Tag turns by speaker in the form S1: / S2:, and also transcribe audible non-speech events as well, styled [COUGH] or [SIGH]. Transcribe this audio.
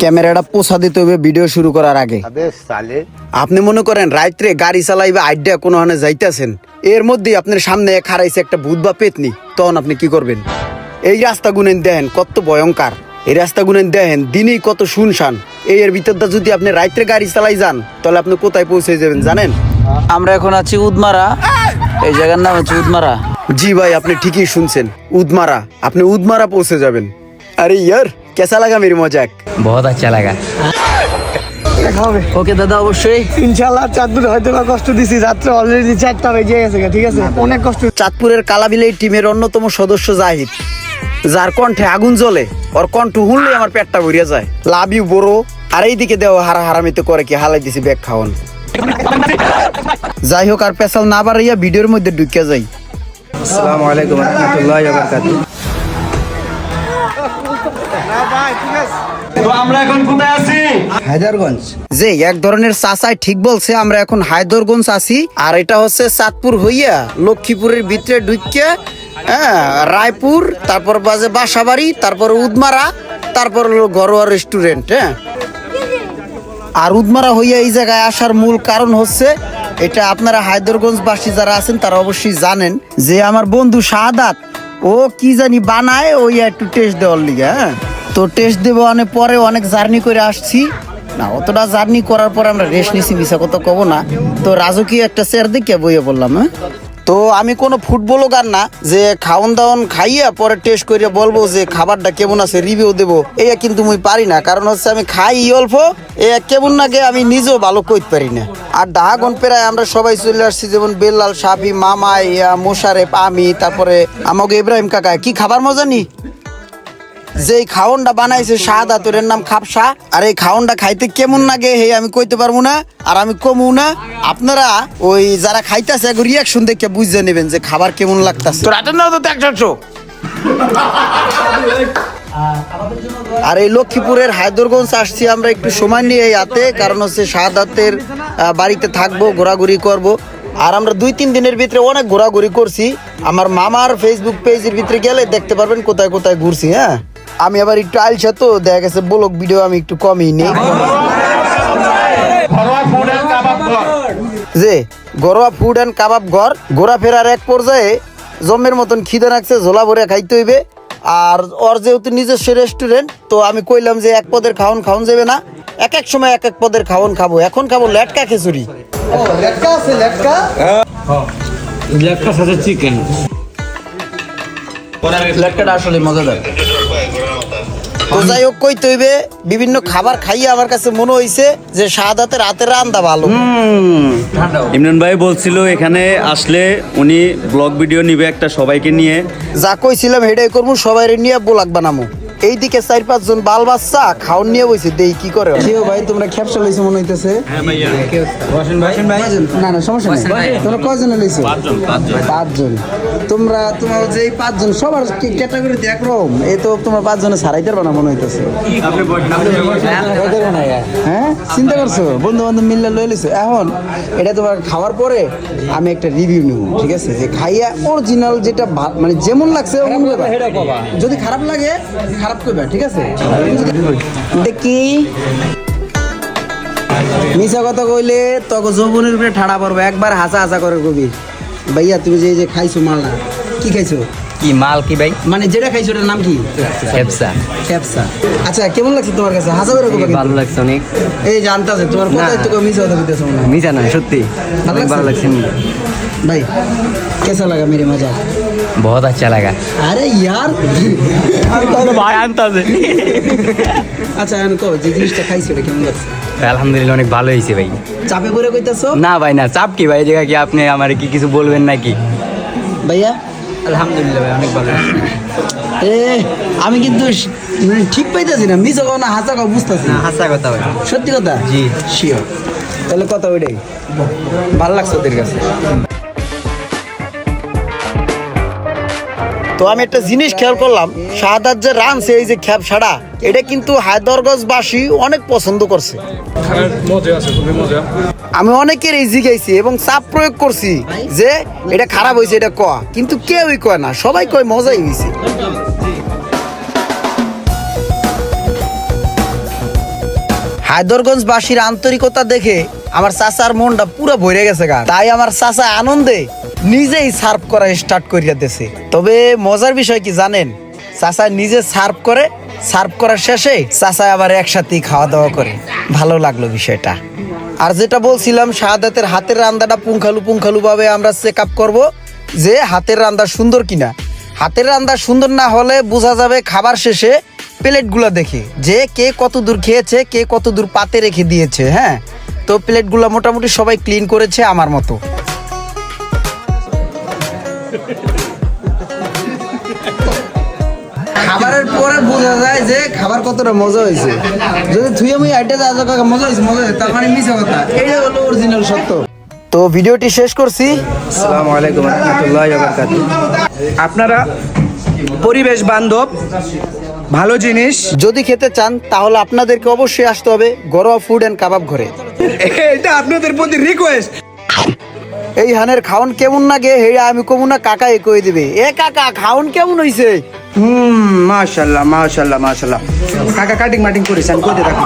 S1: ক্যামেরাটা পোষা দিতে হবে ভিডিও শুরু করার আগে। আপনি মনে করেন রাত্রে গাড়ি চালাইবে আড্ডা কোনো হানে যাইতেছেন। এর মধ্যেই আপনার সামনে খারাইছে একটা ভূত বা পেতনি। তখন আপনি কি করবেন? এই রাস্তা গুনেন দেখেন কত ভয়ঙ্কর। এই রাস্তা গুনেন দেখেন দিনই কত শুনশান। এই এর ভিতরটা যদি আপনি রাত্রে গাড়ি চালাই যান তাহলে আপনি কোথায় পৌঁছে যাবেন জানেন?
S2: আমরা এখন আছি উদমারা। এই জায়গার নাম হচ্ছে উদমারা।
S1: জি ভাই আপনি ঠিকই শুনছেন। উদমারা আপনি উদমারা পৌঁছে যাবেন। আরে ইয়ার! কেসা লাগা মেরি মজাক?
S2: বহুত আচ্ছা লাগা। ওকে দাদা অবশ্যই।
S3: ইনশাল্লাহ চাঁদপুর হয়তো বা কষ্ট দিছি রাত্রে অলরেডি চারটা বেজে গেছে ঠিক আছে? অনেক কষ্ট।
S1: চাঁদপুরের কালাবিলাই টিমের অন্যতম সদস্য জাহিদ যার কণ্ঠে আগুন জ্বলে ওর কণ্ঠ শুনলেই আমার পেটটা ভরিয়া যায়। লাভ ইউ বড় আর এইদিকে দেও হারা হারামিতে করে কি হালাই দিছি ব্যাগ খাওয়ান। যাই হোক আর পেশাল না বাড়াইয়া ভিডিওর মধ্যে ঢুকিয়া যাই।
S4: আসসালামু আলাইকুম রহমতুল্লাহ হায়দারগঞ্জ।
S1: এক ধরনের ঠিক বলছে, আমরা এখন হায়দরগঞ্জ আছি, আর এটা হচ্ছে চাঁদপুর হইয়া লক্ষ্মীপুরের ভিতরে ঢুকিয়া হ্যাঁ রায়পুর, তারপর বাজে বাসাবাড়ি, তারপর উদমারা, তারপর হলো ঘরোয়া রেস্টুরেন্ট হ্যাঁ। আর উদমারা হইয়া এই জায়গায় আসার মূল কারণ হচ্ছে, এটা আপনারা হায়দরগঞ্জবাসী যারা আছেন, তারা অবশ্যই জানেন যে আমার বন্ধু শাহাদাত ও কি জানি বানায় ওই একটু টেস্ট দেওয়ার লিগে হ্যাঁ। তো টেস্ট দেবো অনেক পরে অনেক জার্নি করে আসছি। না, অতটা জার্নি করার পরে আমরা রেস্ট নিছি মিশা কত কব না। তো রাজকীয় একটা চেয়ার দেখে বইয়ে বললাম হ্যাঁ? তো আমি কোনো ফুটবলও গান না, যে খাওন দাওন খাইয়া পরে টেস্ট করিয়া বলব যে খাবারটা কেমন আছে রিভিউ দেবো। এই কিন্তু মুই পারি না, কারণ হচ্ছে আমি খাই অল্প এ কেমন নাগে আমি নিজেও ভালো কইতে পারি না। আর ডাহাগন প্রায় আমরা সবাই চলে আসছি, যেমন বেল্লাল সাফি, মামা মোশারেফ, আমি, তারপরে আমাকে ইব্রাহিম কাকা, কি খাবার মজা নি? যেই খাওনটা বানাইছে শাহাদাতের নাম খাপসা আর এই খাওনটা খাইতে কেমন লাগে হে আমি কইতে পারব না আর আমি কমু না। আপনারা ওই যারা খাইতেছে এক রিয়াকশন দেখে বুঝে নেবেন যে খাবার কেমন লাগতাছে। তো রাতের না তো একশো আর এই লক্ষ্মীপুরের হায়দরগঞ্জ আসছি আমরা একটু সময় নিয়ে হাতে কারণ হচ্ছে শাহাদাতের আহ, বাড়িতে থাকব ঘোরাঘুরি করব। আর আমরা দুই তিন দিনের ভিতরে অনেক ঘোরাঘুরি করছি। আমার মামার ফেসবুক পেজের ভিতরে গেলে দেখতে পারবেন কোথায় কোথায় ঘুরছি হ্যাঁ? আমি আবার একটু আইলসা তো দেখা গেছে ব্লগ ভিডিও আমি একটু কমই নেই। যে ঘরোয়া ফুড অ্যান্ড কাবাব ঘর ঘোরাফেরার এক পর্যায়ে জমের মতন খিদে রাখছে ঝোলা ভরে খাইতে হইবে। আর ওর যেহেতু নিজস্ব রেস্টুরেন্ট তো আমি কইলাম যে এক পদের খাওন খাওন যাবে না। এক এক সময় এক এক পদের খাওন খাব। এখন খাব লেটকা খিচুড়ি।
S3: লেটকা আছে লেটকা?
S2: লেটকাটা আসলে মজাদার।
S1: তো যাই হোক কই তৈবে বিভিন্ন খাবার খাইয়ে আমার কাছে মনে হইছে যে সাদাতে রাতের রান্দা ভালো।
S5: ইমরান ভাই বলছিল এখানে আসলে উনি ব্লগ ভিডিও নিবে একটা সবাইকে নিয়ে।
S1: যা কইছিলাম হেডাই করব সবাই নিয়ে ব্লাগ বানামো। এইদিকে চার পাঁচ জন বাল বাচ্চা খাওন নিয়ে বইছে দেই কি করে?
S3: কেউ ভাই তোমরা ক্যাপসা লইছো মনে হইতেছে? না না সমস্যা নাই। তোমরা কয়জন লইছো? পাঁচজন তোমরা তোমার যে এই পাঁচজন সবার ক্যাটাগরিতে একরকম? এই তো তোমরা পাঁচজনে সারাইতে পারবা না মনে হইতেছে। হ্যাঁ চিন্তা করছ? বন্ধু বান্ধব মিললে লই লইছো? এখন এটা তোমার খাওয়ার পরে আমি একটা রিভিউ নিব ঠিক আছে? যে খাইয়া অরিজিনাল যেটা মানে যেমন লাগছে যদি খারাপ লাগে খারাপ কইবা ঠিক আছে?
S1: দেখি মিশা কথা কইলে তখন যৌবনের উপরে ঠাড়া পড়বে একবার হাসা হাসা করে কবি। ভাইয়া তুমি যে যে খাইছো মালটা কি খাইছো?
S2: কি মাল কি ভাই?
S1: মানে যেটা খাইছো ওটার নাম কি?
S2: খেপসা
S1: ক্যাপসা আচ্ছা কেমন লাগছে তোমার কাছে? হাসা করে কবে
S2: ভালো লাগছে অনেক।
S1: এই জানতাছে তোমার কথা তো মিশা কথা কইতেছো।
S2: মিজা না সত্যি।
S1: ভালো লাগছে। ভাই कैसा लगा मेरे मजाक
S2: বহুত আচ্ছা লাগা
S1: अरे यार
S2: ভাই আনতাছে
S1: আচ্ছা আমি কো যে জিনিসটা খাইছো এটা কেমন লাগছে
S2: আলহামদুলিল্লাহ অনেক ভালো হয়েছে ভাই
S1: চাপে করে কইতাছো
S2: না ভাই না চাপ কি ভাই এই জায়গা কি আপনি আমার কি কিছু বলবেন নাকি
S1: ভাইয়া
S2: আলহামদুলিল্লাহ ভাই অনেক ভালো
S1: এ আমি কিন্তু স- মানে ঠিক পাইতাছি না মিছা কও না হাসা কও বুঝতাছি না
S2: হাসা কথা ভাই
S1: সত্যি কথা
S2: জি।
S1: শিওর তাহলে কথা ওইটাই
S2: ভালো লাগছে ওদের কাছে
S1: তো আমি একটা জিনিস খেয়াল করলাম, শাহাদাত যে রানছে এই যে খ্যাপ ছাড়া এটা কিন্তু হায়দরগঞ্জবাসী অনেক পছন্দ করছে। আমি অনেকের এই জিগাইছি এবং চাপ প্রয়োগ করছি যে এটা খারাপ হয়েছে, এটা কয়া। কিন্তু কেউই কয় না, সবাই কয় মজাই হয়েছে। হায়দরগঞ্জবাসীর আন্তরিকতা দেখে আমার চাচার মনটা পুরো ভরে গেছে গা। তাই আমার চাচা আনন্দে নিজেই সার্ভ করা স্টার্ট করিয়া দিয়েছে তবে মজার বিষয় কি জানেন? চাচা নিজে সার্ভ করে, সার্ভ করার শেষে চাচা আবার একসাথেই খাওয়া দাওয়া করে। ভালো লাগল বিষয়টা। আর যেটা বলছিলাম, শাহাদাতের হাতের রান্নাটা পুঙ্খালু পুঙ্খালু ভাবে আমরা চেক আপ করব যে হাতের রান্না সুন্দর কিনা। হাতের রান্না সুন্দর না হলে বোঝা যাবে খাবার শেষে প্লেটগুলো দেখে। যে কে কত দূর খেয়েছে কে কত দূর পাতে রেখে দিয়েছে হ্যাঁ? তো প্লেটগুলো মোটামুটি সবাই ক্লিন করেছে আমার মতো।
S3: খাবারের পরে বোঝা যায় যে খাবার কতটা মজা হয়েছে। যদি থুয়ে মুই আইটা যা মজা হয়েছে মজা হয়েছে তার মানে মিশা কথা। এটা হলো অরিজিনাল সত্য।
S1: তো ভিডিওটি শেষ করছি।
S4: আসসালামু আলাইকুম রহমতুল্লাহ বরকাত আপনারা পরিবেশ বান্ধব ভালো জিনিস।
S1: যদি খেতে চান তাহলে আপনাদেরকে অবশ্যই আসতে হবে ঘরোয়া ফুড অ্যান্ড কাবাব ঘরে। [LAUGHS]
S4: এটা আপনাদের প্রতি রিকোয়েস্ট
S1: এই হানের খাওন কেমন না গে? হেয়া আমি কমু না কাকা এ কই দিবে? এ কাকা খাওন কেমন হইছে?
S4: হুম মাশাআল্লাহ মাশাআল্লাহ মাশাআল্লাহ কাকা কাটিং মাটিং করিস আমি কইতে থাকি